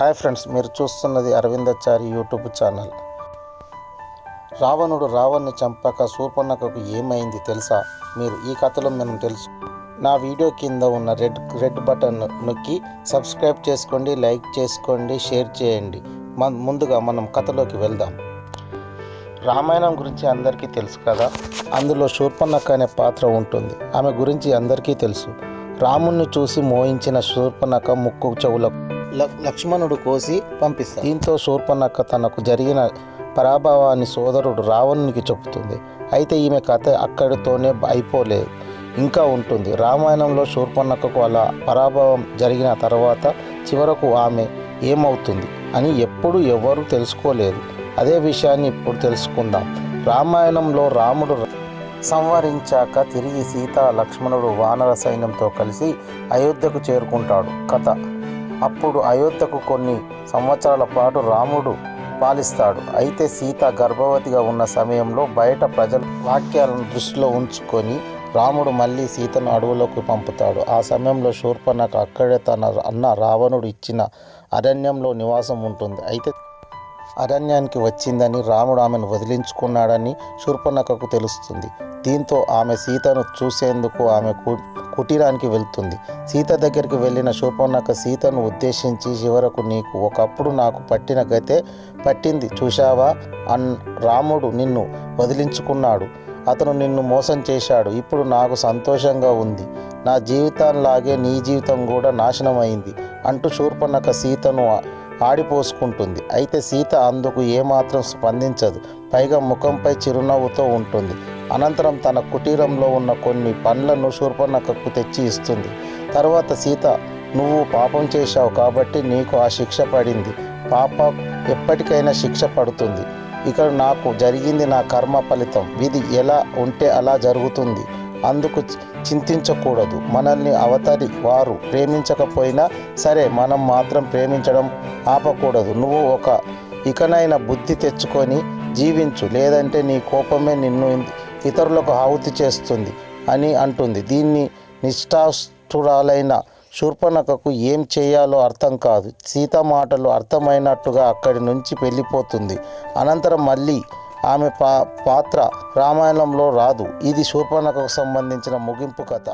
Hi friends మీరు చూస్తున్నది Aravindachari YouTube channel. రావణుడు రావణ్ణి చంపక శూర్పణఖకు ఏమైంది తెలుసా? మీరు ఈ కథలో మనం తెలుసు. నా వీడియో కింద ఉన్న రెడ్ రెడ్ బటన్ నొక్కి సబ్స్క్రైబ్ చేసుకోండి లైక్ చేసుకోండి షేర్ చేయండి. మన ముందుగా మనం కథలోకి వెళ్దాం. రామాయణం గురించి అందరికీ తెలుసు కదా? అందులో శూర్పణఖ అనే పాత్ర ఉంటుంది. ఆమె గురించి అందరికీ తెలుసు. రాముణ్ణి చూసి మోయించిన శూర్పణఖ ముక్కు చెవులకు లక్ష్మణుడు కోసి పంపిస్తాడు. దీంతో శూర్పణక్క తనకు జరిగిన పరాభవాన్ని సోదరుడు రావణునికి చెబుతుంది. అయితే ఈమె కథ అక్కడితోనే అయిపోలేదు. ఇంకా ఉంటుంది. రామాయణంలో శూర్పణఖకు అలా పరాభవం జరిగిన తర్వాత చివరకు ఆమె ఏమవుతుంది అని ఎప్పుడు ఎవరు తెలుసుకోలేదు. అదే విషయాన్ని ఇప్పుడు తెలుసుకుందాం. రామాయణంలో రాముడు సంవరించాక తిరిగి సీత లక్ష్మణుడు వానర సైన్యంతో కలిసి అయోధ్యకు చేరుకుంటాడు. కథ. అప్పుడు అయోధ్యకు కొన్ని సంవత్సరాల పాటు రాముడు పాలిస్తాడు. అయితే సీత గర్భవతిగా ఉన్న సమయంలో బయట ప్రజల వాక్యాలను దృష్టిలో ఉంచుకొని రాముడు మళ్ళీ సీతను అడవులోకి పంపుతాడు. ఆ సమయంలో శూర్పణఖ అక్కడే తన అన్న రావణుడు ఇచ్చిన అరణ్యంలో నివాసం ఉంటుంది. అయితే అరణ్యానికి వచ్చిందని రాముడు ఆమెను వదిలించుకున్నాడని శూర్పణఖకు తెలుస్తుంది. దీంతో ఆమె సీతను చూసేందుకు ఆమె కు- కుటీరానికి వెళ్తుంది. సీత దగ్గరికి వెళ్ళిన శూర్పణఖ సీతను ఉద్దేశించి చివరకు నీకు ఒకప్పుడు నాకు పట్టిన గతే పట్టింది చూశావా? అన్ రాముడు నిన్ను వదిలించుకున్నాడు. అతను నిన్ను మోసం చేశాడు. ఇప్పుడు నాకు సంతోషంగా ఉంది. నా జీవితంలాగే నీ జీవితం కూడా నాశనమైంది అంటూ శూర్పణఖ సీతను ఆడిపోసుకుంటుంది. అయితే సీత అందుకు ఏమాత్రం స్పందించదు. పైగా ముఖంపై చిరునవ్వుతో ఉంటుంది. అనంతరం తన కుటీరంలో ఉన్న కొన్ని పండ్లను శూర్పణకకు తెచ్చి ఇస్తుంది. తర్వాత సీత నువ్వు పాపం చేశావు కాబట్టి నీకు ఆ శిక్ష పడింది. పాప ఎప్పటికైనా శిక్ష పడుతుంది. ఇక్కడ నాకు జరిగింది నా కర్మ ఫలితం. విధి ఎలా ఉంటే అలా జరుగుతుంది. అందుకు చింతించకూడదు. మనల్ని అవతరి వారు ప్రేమించకపోయినా సరే మనం మాత్రం ప్రేమించడం ఆపకూడదు. నువ్వు ఒక ఇకనైనా బుద్ధి తెచ్చుకొని జీవించు. లేదంటే నీ కోపమే నిన్ను ఇతరులకు ఆహుతి చేస్తుంది అని అంటుంది. దీన్ని నిష్ఠాస్తురాలైన శూర్పణఖకు ఏం చేయాలో అర్థం కాదు. సీత మాటలు అర్థమైనట్టుగా అక్కడి నుంచి వెళ్ళిపోతుంది. అనంతరం మళ్ళీ ఆమె పా పాత్ర రామాయణంలో రాదు. ఇది శూర్పణఖకు సంబంధించిన ముగింపు కథ.